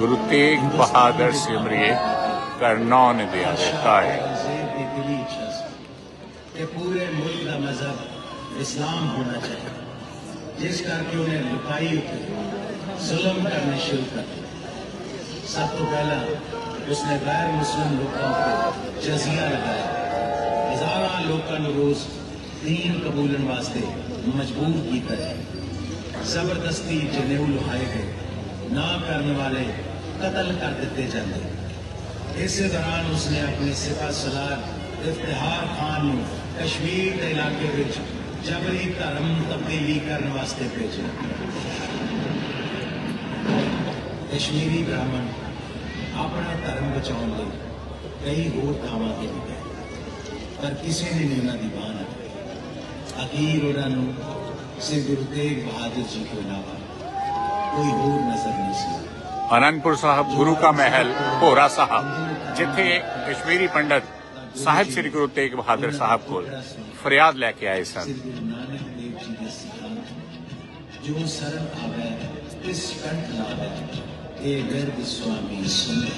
گرو تیگ بہادر سمریے کرنا نے دیا دیتا ہے کہ پورے ملک کا مذہب اسلام ہونا چاہیے، جس کر کے انہیں لکائی ظلم کرنے شروع کر دیا۔ سب تو پہلا، اس نے غیر مسلم لوگوں کو جزیہ لگایا۔ ہزارہ لوگوں روز دین قبول واسطے مجبور کیتا ہے زبردستی جنیو لہائے گئے نہ کرنے والے قتل کر دیتے جاندے۔ اسی دوران اس نے اپنی سپا سلار افتہار خان نو کشمیر دے علاقے وچ جبری دھرم تبدیلی کرنے واسطے بھیجا۔ کشمیری براہمن اپنا دھرم بچاؤ کئی ہو تھاواں پر کسی نے نہیں انہوں کی بان ਗਏ ਪਰ ਕਿਸੇ ਨੇ ਨਹੀਂ ਉਹਨਾਂ ਦੀ ਬਾਹ ਨਾ ਫੜੀ। ਅਖੀਰ ਉਹਨਾਂ ਨੂੰ ਸ੍ਰੀ ਗੁਰੂ ਤੇਗ ਬਹਾਦਰ ਜੀ ਤੋਂ ਇਲਾਵਾ ਕੋਈ ਹੋਰ ਨਜ਼ਰ ਨਹੀਂ ਸੀ ਅਨੰਦਪੁਰ ਸਾਹਿਬ ਗੁਰੂ ਕਾ ਮਹਿਲ ਭੋਰਾ ਸਾਹਿਬ ਜਿੱਥੇ ਕਸ਼ਮੀਰੀ ਪੰਡਤ ਸਾਹਿਬ ਸ੍ਰੀ ਗੁਰੂ ਤੇਗ ਬਹਾਦਰ ਸਾਹਿਬ ਕੋਲ ਫਰਿਆਦ ਲੈ ਕੇ ਆਏ ਸਨ ਸ੍ਰੀ ਗੁਰੂ ਨਾਨਕ ਦੇਵ ਜੀ ਦੇ ਸਿਧਾਂਤ ਜੋ ਸਰਲ ਆਵੇ ਤਿਸ ਕੰਠ ਲਾਵੇ ਇਹ ਗਰਭ ਸੁਆਮੀ ਸੁਨੇ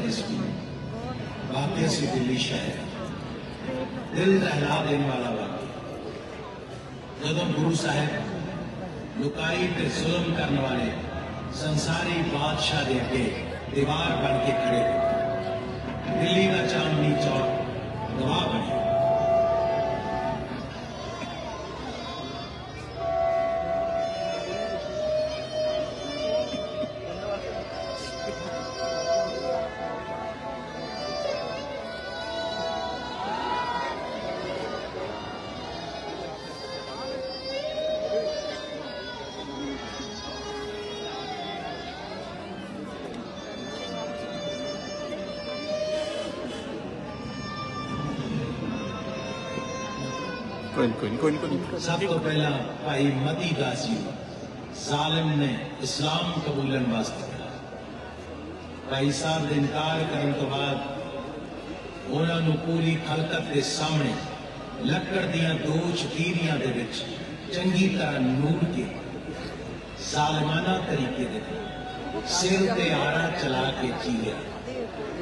مجلس میں واقعے سے دلی شہر دل دہلا دینے والا واقعہ جدو گرو صاحب لکائی پہ ظلم کرنے والے سنساری بادشاہ دے کے دیوار بن کے کھڑے دلی کا چاندنی چوک دعا بنے۔ کوئی نہیں کوئی کوئی سب کو پہلا بھائی مدی غازی ظالم نے اسلام قبولن واسطے کیا۔ بھائی صاحب دے انکار کرن تو بعد انہاں نو پوری خلقت دے سامنے لکڑ دیاں دو چھتیریاں دے وچ چنگی طرح نور کے ظالمانہ طریقے دے سر تے آرا چلا کے جی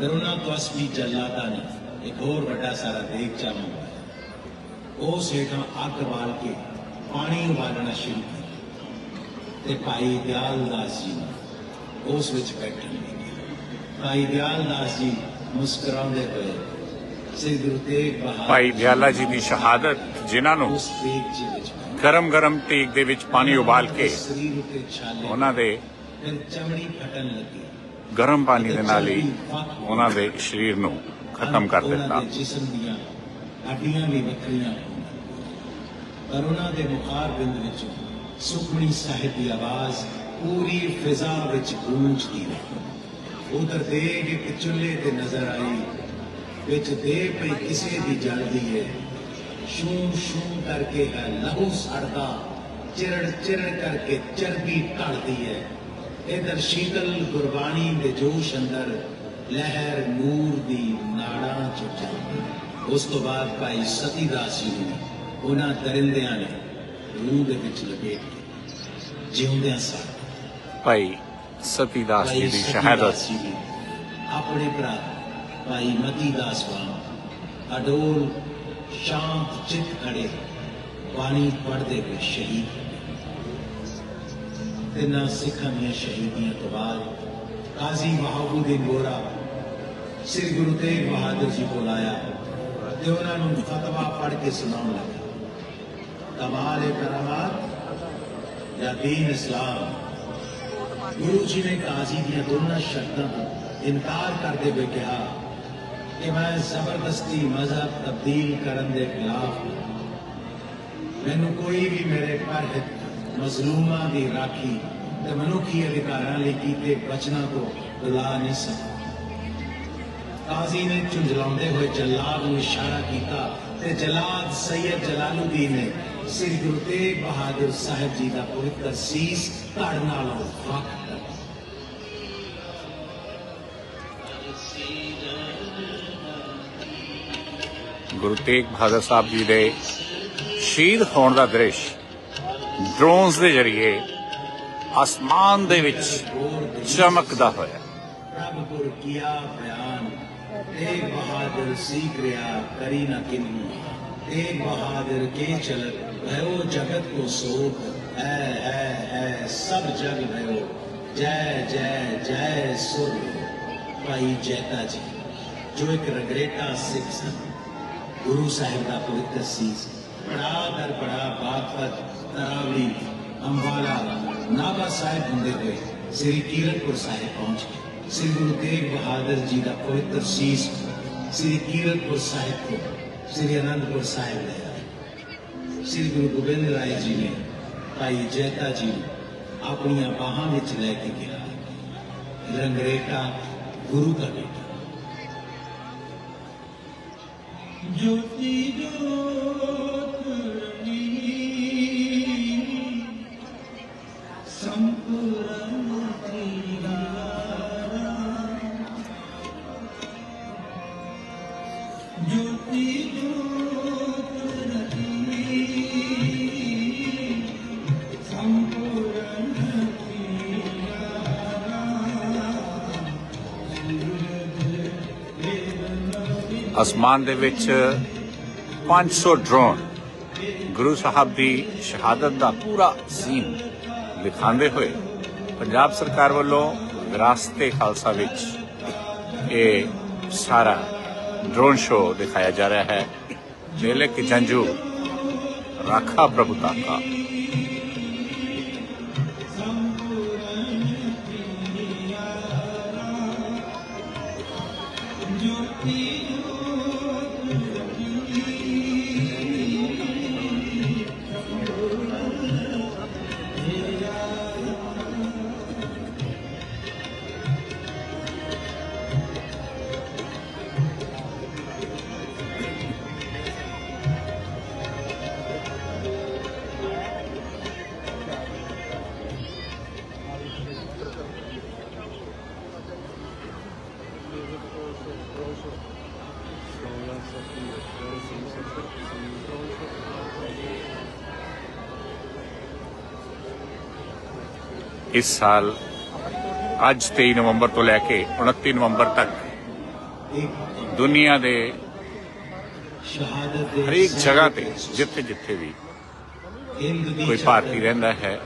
ਕਰੁਣਾ ਤੋਂ ਅਸਲੀ ਜਲਾਦਾ ਨੇ ਇੱਕ ਹੋਰ ਵੱਡਾ ਸਾਰਾ ਦੇਗਚਾ ਮੰਗਵਾਇਆ ਉਸ ਹੇਠਾਂ ਅੱਗ ਬਾਲ ਕੇ ਪਾਣੀ ਉਬਾਲਣਾ ਸ਼ੁਰੂ ਕੀਤਾ ਤੇ ਭਾਈ ਦਿਆਲ ਦਾਸ ਜੀ ਉਸ ਵਿੱਚ ਬੈਠਣ ਲੱਗੇ ਭਾਈ ਦਿਆਲ ਦਾਸ ਜੀ ਮੁਸਕਰਾਉਂਦੇ ਹੋਏ ਸ੍ਰੀ ਗੁਰੂ ਤੇਗ ਬਹਾਦਰ ਭਾਈ ਦਿਆਲਾ ਜੀ ਦੀ ਸ਼ਹਾਦਤ ਜਿਨ੍ਹਾਂ ਨੂੰ ਉਸ ਦੇਗ ਜੀ ਵਿੱਚ ਬੈਠੇ। ਗਰਮ ਗਰਮ ਤੇਗ ਦੇ ਵਿੱਚ ਪਾਣੀ ਉਬਾਲ ਕੇ ਸਰੀਰ ਉਤੇ ਛਾਲੇ ਉਹਨਾਂ ਦੇ ਚਮੜੀ ਫਟਣ ਲੱਗੀ ਗਰਮ ਪਾਣੀ ਦੇ ਨਾਲ ਹੀ ਉਹਨਾਂ ਦੇ ਸਰੀਰ ਨੂੰ ਖਤਮ ਕਰ ਦਿੱਤਾ। ਦੇ ਜਿਸਮ ਦੀਆਂ ਹੱਡੀਆਂ ਵੀ ਵੱਖਰੀਆਂ ਹੋਈਆਂ। ਪਰ ਉਹਨਾਂ ਦੇ ਮੁਖਾਰ ਬਿੰਦ ਵਿੱਚ ਸੁਖਮਣੀ ਸਾਹਿਬ ਦੀ ਆਵਾਜ਼ ਪੂਰੀ ਫਿਜ਼ਾ ਵਿੱਚ ਗੂੰਜਦੀ ਰਹੀ। ਉਧਰ ਦੇਗ ਇੱਕ ਚੁੱਲ੍ਹੇ ਤੇ ਨਜ਼ਰ ਆਈ ਵਿੱਚ ਦੇ ਪਈ ਕਿਸੇ ਦੀ ਜਲਦੀ ਹੈ ਸ਼ੂੰ ਸ਼ੂੰ ਕਰਕੇ ਹੈ ਲਹੂ ਸੜਦਾ ਚਿਰੜ ਚਿਰੜ ਕਰਕੇ ਚਰਬੀ ਢਲਦੀ ਹੈ ਇਧਰ ਸ਼ੀਤਲ ਗੁਰਬਾਣੀ ਦੇ ਜੋਸ਼ ਅੰਦਰ ਲਹਿਰ ਨੂਰ ਦੀ ਨਾੜਾਂ ਚ ਚੱਲਦੀ ਉਸ ਤੋਂ ਬਾਅਦ ਭਾਈ ਸਤੀਦਾਸ ਜੀ ਨੇ ਉਹਨਾਂ ਦਰਿੰਦਿਆਂ ਨੇ ਰੂਹ ਦੇ ਵਿੱਚ ਲਪੇਟ ਕੇ ਜਿਉਂਦਿਆਂ ਸਾਰ ਭਾਈ ਸਤੀਦਾਸ ਜੀ ਭਾਈ ਦੀ ਸ਼ਹਾਦਤ। ਜੀ ਆਪਣੇ ਭਰਾ ਭਾਈ ਮਤੀ ਦਾਸ ਵਾਂਗ ਅਡੋਲ ਸ਼ਾਂਤ ਚਿੱਤ ਖੜੇ ਬਾਣੀ ਪੜ੍ਹਦੇ ਹੋਏ ਸ਼ਹੀਦ تینا سکھا میں شہیدی اعتبار قاضی محمود گورا سر گرو تیغ بہادر جی کو لایا دیونا انہوں نے خطبہ پڑھ کے سناؤ لگا۔ کمال کرامات یا دین اسلام۔ گرو جی نے قاضی دیا دونوں شرطاں انکار کرتے ہوئے کہا کہ میں زبردستی مذہب تبدیل کرن دے خلاف میں نے کوئی بھی میرے پر ਮਜ਼ਲੂਮਾਂ ਦੀ ਰਾਖੀ ਤੇ ਮਨੁੱਖੀ ਅਧਿਕਾਰਾਂ ਲਈ ਕੀਤੇ ਬਚਨਾਂ ਤੋਂ ਬੁਲਾ ਨਹੀਂ ਸਕਦਾ ਕਾਜ਼ੀ ਨੇ ਝੁੰਝਲਾਉਂਦੇ ਹੋਏ ਜੱਲਾਦ ਨੂੰ ਇਸ਼ਾਰਾ ਕੀਤਾ ਤੇ ਜਲਾਦ ਸੈਯਦ ਜਲਾਲੁਦੀਨ ਨੇ ਸ੍ਰੀ ਗੁਰੂ ਤੇਗ ਬਹਾਦਰ ਸਾਹਿਬ ਜੀ ਦਾ ਪਵਿੱਤਰ ਸੀਸ ਧੜ ਨਾਲ ਵੱਖ ਗੁਰੂ ਤੇਗ ਬਹਾਦਰ ਸਾਹਿਬ ਜੀ ਦੇ ਸ਼ਹੀਦ ਹੋਣ ਦਾ ਦ੍ਰਿਸ਼ ਡਰੋਨਸ ਦੇ ਜ਼ਰੀਏ ਅਸਮਾਨ ਦੇ ਵਿੱਚ ਚਮਕਦਾ ਹੋਇਆ। ਪ੍ਰਭ ਗੁਰ ਕੀਆ ਬਿਆਨ ਤੇਗ ਬਹਾਦਰ ਸੀਖ ਰਿਆ ਕਰੀ ਨਾ ਕਿਨੂ। ਤੇਗ ਬਹਾਦਰ ਕੇ ਚਲਤ, ਭਇਓ ਜਗਤ ਕੋ ਸੋਖ ਹੈ ਹੈ ਹੈ ਸਭ ਜਗ ਭਇਓ। ਜੈ ਜੈ ਜੈ, ਸੁਰ। ਭਾਈ ਜੈਤਾ ਜੀ, ਜੋ ਇੱਕ ਰਗਰੇਟਾ ਸਿੱਖ ਸਨ, ਗੁਰੂ ਸਾਹਿਬ ਦਾ ਪਵਿੱਤਰ ਸੀਸ। ਬੜਾ ਦਰ ਬੜਾ ਬਾਗਪਤ ਤਰਾਵਲੀ ਅੰਬਾਲਾ ਨਾਭਾ ਸਾਹਿਬ ਹੁੰਦੇ ਹੋਏ ਸ੍ਰੀ ਕੀਰਤਪੁਰ ਸਾਹਿਬ ਪਹੁੰਚ ਗਏ ਸ੍ਰੀ ਗੁਰੂ ਤੇਗ ਬਹਾਦਰ ਜੀ ਦਾ ਪਵਿੱਤਰ ਸੀਸ ਸ੍ਰੀ ਕੀਰਤਪੁਰ ਸਾਹਿਬ ਤੋਂ ਸ੍ਰੀ ਅਨੰਦਪੁਰ ਸਾਹਿਬ ਲੈ ਆਏ ਸ੍ਰੀ ਗੁਰੂ ਗੋਬਿੰਦ ਰਾਏ ਜੀ ਨੇ ਭਾਈ ਜੈਤਾ ਜੀ ਨੂੰ ਆਪਣੀਆਂ ਬਾਹਾਂ ਵਿੱਚ ਲੈ ਕੇ ਕਿਹਾ ਰੰਗਰੇਟਾ ਗੁਰੂ ਦਾ ਬੇਟਾ ਜੋਤੀ ਜੋਤ ਅਸਮਾਨ ਦੇ ਵਿੱਚ 500 ਡਰੋਨ ਗੁਰੂ ਸਾਹਿਬ ਦੀ ਸ਼ਹਾਦਤ ਦਾ ਪੂਰਾ ਸੀਨ ਦਿਖਾਉਂਦੇ ਹੋਏ ਪੰਜਾਬ ਸਰਕਾਰ ਵੱਲੋਂ ਵਿਰਾਸਤੇ ਖਾਲਸਾ ਵਿੱਚ ਇਹ ਸਾਰਾ ਡਰੋਨ ਸ਼ੋ ਦਿਖਾਇਆ ਜਾ ਰਿਹਾ ਹੈ। ਜੇਲੇ ਕਿ ਜੰਜੂ, ਰਾਖਾ ਪ੍ਰਭੁਤਾ ਕਾ ਇਸ ਸਾਲ ਅੱਜ 23 ਨਵੰਬਰ ਤੋਂ ਲੈ ਕੇ 29 ਨਵੰਬਰ ਤੱਕ ਇੱਕ ਦੁਨੀਆ ਦੇ ਹਰੇਕ ਜਗ੍ਹਾ ਤੇ ਜਿੱਥੇ ਜਿੱਥੇ ਵੀ ਕੋਈ ਭਾਰਤੀ ਰਹਿੰਦਾ ਹੈ